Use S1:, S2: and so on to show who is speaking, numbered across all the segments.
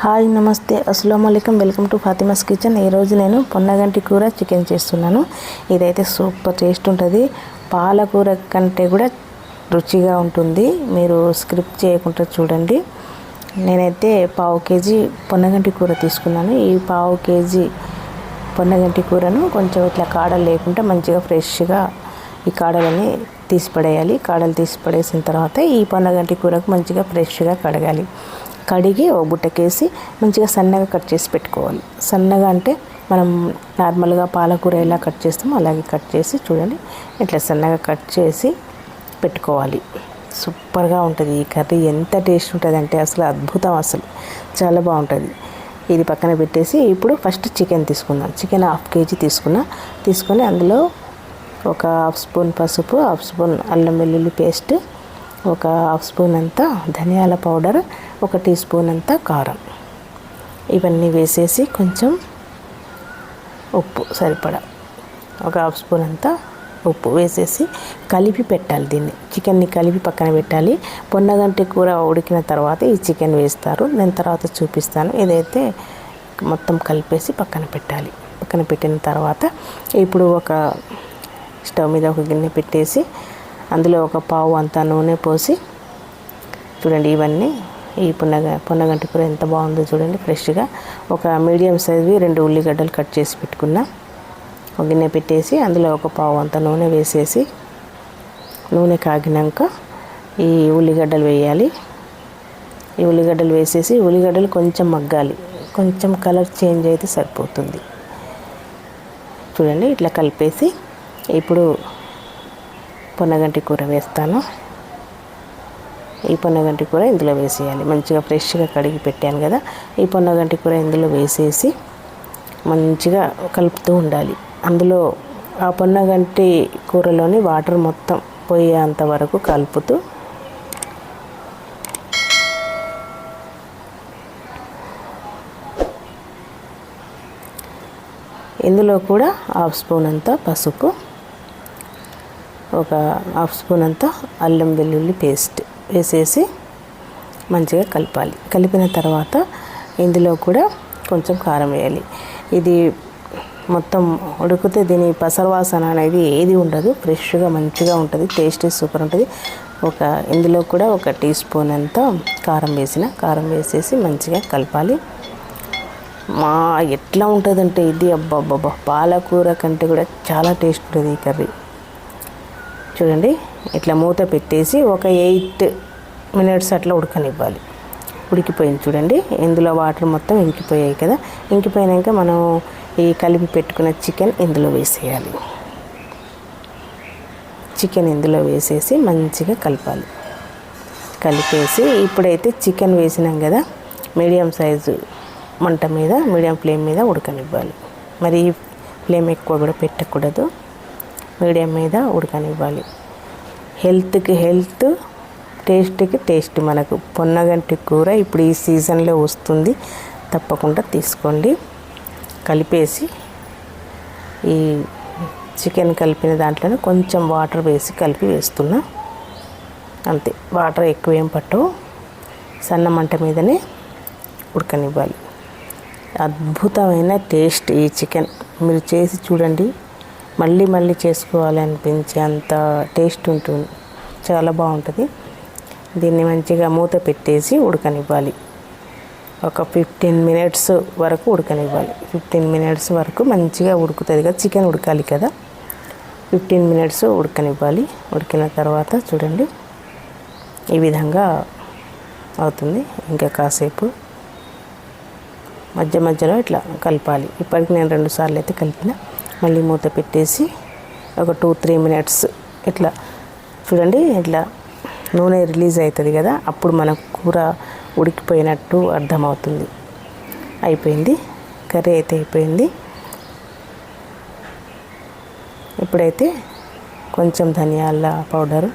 S1: Hi నమస్తే. అస్సలం welcome to Fatima's kitchen. ఈరోజు నేను పొన్నగంటి కూర చికెన్ చేస్తున్నాను. ఇదైతే సూపర్ టేస్ట్ ఉంటుంది. పాలకూర కంటే కూడా రుచిగా ఉంటుంది. మీరు స్క్రిప్ట్ చేయకుండా చూడండి. నేనైతే పావు కేజీ పొన్నగంటి కూర తీసుకున్నాను. ఈ పావు కేజీ పొన్నగంటి కూరను కొంచెం ఇట్లా కాడలు లేకుండా మంచిగా ఫ్రెష్గా ఈ కాడలని తీసి పడేయాలి. కాడలు తీసి పడేసిన తర్వాత ఈ పొన్నగంటి కూరకు మంచిగా ఫ్రెష్గా కడగాలి. కడిగి ఓ బుట్టకేసి మంచిగా సన్నగా కట్ చేసి పెట్టుకోవాలి. సన్నగా అంటే మనం నార్మల్గా పాలకూర ఎలా కట్ చేస్తామో అలాగే కట్ చేసి చూడండి. ఇట్లా సన్నగా కట్ చేసి పెట్టుకోవాలి. సూపర్గా ఉంటుంది. ఈ కర్రీ ఎంత టేస్ట్ ఉంటుంది అంటే అసలు అద్భుతం అసలు. చాలా బాగుంటుంది. ఇది పక్కన పెట్టేసి ఇప్పుడు ఫస్ట్ చికెన్ తీసుకుందాం. చికెన్ హాఫ్ కేజీ తీసుకున్నా. తీసుకొని అందులో ఒక హాఫ్ స్పూన్ పసుపు హాఫ్ స్పూన్ అల్లం వెల్లుల్లి పేస్ట్ ఒక హాఫ్ స్పూన్ అంతా ధనియాల పౌడర్ ఒక టీ స్పూన్ అంతా కారం. ఇవన్నీ వేసేసి కొంచెం ఉప్పు సరిపడా. ఒక హాఫ్ స్పూన్ అంతా ఉప్పు వేసేసి కలిపి పెట్టాలి దీన్ని. చికెన్ని కలిపి పక్కన పెట్టాలి. పొన్నగంటి కూర ఉడికిన తర్వాత ఈ చికెన్ వేస్తారు. నేను తర్వాత చూపిస్తాను. ఏదైతే మొత్తం కలిపేసి పక్కన పెట్టాలి. పక్కన పెట్టిన తర్వాత ఇప్పుడు ఒక స్టవ్ మీద ఒక గిన్నె పెట్టేసి అందులో ఒక పావు అంత నూనె పోసి చూడండి ఇవన్నీ. ఈ పున్నగ పున్నగంటి కూర ఎంత బాగుందో చూడండి ఫ్రెష్గా. ఒక మీడియం సైజ్వి రెండు ఉల్లిగడ్డలు కట్ చేసి పెట్టుకున్నా. ఒక గిన్నె పెట్టేసి అందులో ఒక పావు అంత నూనె వేసేసి నూనె కాగినాక ఈ ఉల్లిగడ్డలు వేయాలి. ఈ ఉల్లిగడ్డలు వేసేసి ఉల్లిగడ్డలు కొంచెం మగ్గాలి. కొంచెం కలర్ చేంజ్ అయితే సరిపోతుంది. చూడండి ఇట్లా కలిపేసి ఇప్పుడు పొన్నగంటి కూర వేస్తాను. ఈ పొన్నగంటి కూర ఇందులో వేసేయాలి. మంచిగా ఫ్రెష్గా కడిగి పెట్టాను కదా. ఈ పొన్నగంటి కూర ఇందులో వేసేసి మంచిగా కలుపుతూ ఉండాలి. అందులో ఆ పొన్నగంటి కూరలోని వాటర్ మొత్తం పోయేంత వరకు కలుపుతూ ఇందులో కూడా హాఫ్ స్పూన్ అంతా పసుపు ఒక హాఫ్ స్పూన్ అంతా అల్లం వెల్లుల్లి పేస్ట్ వేసేసి మంచిగా కలపాలి. కలిపిన తర్వాత ఇందులో కూడా కొంచెం కారం వేయాలి. ఇది మొత్తం ఉడికితే దీని పసరవాసన అనేది ఏది ఉండదు. ఫ్రెష్గా మంచిగా ఉంటుంది. టేస్ట్ సూపర్ ఉంటుంది. ఒక ఇందులో కూడా ఒక టీ స్పూన్ అంతా కారం వేసిన కారం వేసేసి మంచిగా కలపాలి. మా ఎట్లా ఉంటుందంటే ఇది అబ్బాబ్బాబ్బా. పాలకూర కంటే కూడా చాలా టేస్ట్ ఉంటుంది ఈ కర్రీ. చూడండి. ఇట్లా మూత పెట్టేసి ఒక ఎయిట్ మినిట్స్ అట్లా ఉడకనివ్వాలి. ఉడికిపోయింది చూడండి. ఇందులో వాటర్ మొత్తం ఇంకిపోయాయి కదా. ఇంకిపోయాక మనం ఈ కలిపి పెట్టుకున్న చికెన్ ఇందులో వేసేయాలి. చికెన్ ఇందులో వేసేసి మంచిగా కలపాలి. కలిపేసి ఇప్పుడైతే చికెన్ వేసినాం కదా. మీడియం సైజు మంట మీద మీడియం ఫ్లేమ్ మీద ఉడకనివ్వాలి. మరి ఫ్లేమ్ ఎక్కువ కూడా పెట్టకూడదు. మీడియం మీద ఉడకనివ్వాలి. హెల్త్కి హెల్త్ టేస్ట్కి టేస్ట్ మనకు. పొన్నగంటి కూర ఇప్పుడు ఈ సీజన్లో వస్తుంది. తప్పకుండా తీసుకోండి. కలిపేసి ఈ చికెన్ కలిపిన దాంట్లోనే కొంచెం వాటర్ వేసి కలిపి వేస్తున్నా. అంతే. వాటర్ ఎక్కువ ఏం పట్టవు. సన్న మంట మీదనే ఉడకనివ్వాలి. అద్భుతమైన టేస్ట్ ఈ చికెన్. మీరు చేసి చూడండి. మళ్ళీ మళ్ళీ చేసుకోవాలి అనిపించే అంత టేస్ట్ ఉంటుంది. చాలా బాగుంటుంది. దీన్ని మంచిగా మూత పెట్టేసి ఉడకనివ్వాలి. ఒక ఫిఫ్టీన్ మినిట్స్ వరకు ఉడకనివ్వాలి. ఫిఫ్టీన్ మినిట్స్ వరకు మంచిగా ఉడుకుతుంది కదా చికెన్ ఉడకాలి కదా. ఫిఫ్టీన్ మినిట్స్ ఉడకనివ్వాలి. ఉడికిన తర్వాత చూడండి ఈ విధంగా అవుతుంది. ఇంకా కాసేపు మధ్య మధ్యలో ఇట్లా కలపాలి. ఇప్పటికి నేను రెండు సార్లు అయితే కలిపిన. మళ్ళీ మూత పెట్టేసి ఒక టూ త్రీ మినిట్స్ ఇట్లా చూడండి ఇట్లా నూనె రిలీజ్ అవుతుంది కదా అప్పుడు మన కూర ఉడికిపోయినట్టు అర్థమవుతుంది. అయిపోయింది. కర్రీ అయితే అయిపోయింది. ఇప్పుడైతే కొంచెం ధనియాల పౌడరు.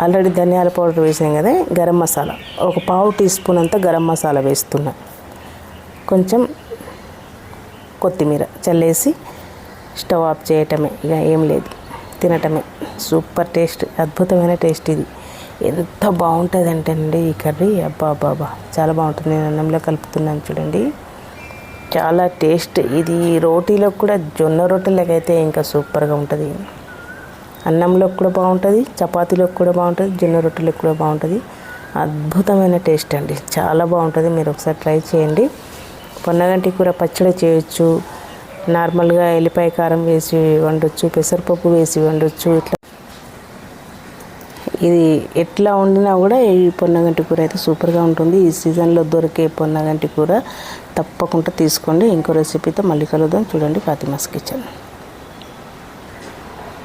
S1: ఆల్రెడీ ధనియాల పౌడర్ వేసాం కదా గరం మసాలా. ఒక పావు టీ స్పూన్ అంతా గరం మసాలా వేస్తున్నా. కొంచెం కొత్తిమీర చల్లేసి స్టవ్ ఆఫ్ చేయటమే. ఇక ఏం లేదు. తినటమే. Super taste. అద్భుతమైన టేస్ట్ ఇది. ఎంత బాగుంటుంది అంటే అండి ఈ కర్రీ. అబ్బా బాబా చాలా బాగుంటుంది. నేను అన్నంలో కలుపుతున్నాను చూడండి. చాలా టేస్ట్. ఇది రోటీలో కూడా జొన్న రొట్టెలకైతే ఇంకా సూపర్గా ఉంటుంది. అన్నంలో కూడా బాగుంటుంది. చపాతీలోకి కూడా బాగుంటుంది. జొన్న రొట్టెలకు కూడా బాగుంటుంది. అద్భుతమైన టేస్ట్ అండి. చాలా బాగుంటుంది. మీరు ఒకసారి ట్రై చేయండి. పొన్నగంటి కూర పచ్చడి చేయొచ్చు. నార్మల్గా ఎల్లిపాయ కారం వేసి వండొచ్చు పెసరపప్పు వేసి వండొచ్చు ఇట్లా. ఇది ఎట్లా వండినా కూడా ఈ పొన్నగంటి కూర అయితే సూపర్గా ఉంటుంది. ఈ సీజన్లో దొరికే పొన్నగంటి కూర తప్పకుండా తీసుకోండి. ఇంకో రెసిపీతో మళ్ళీ కలుద్దాం. చూడండి ఫాతిమాస్ కిచెన్.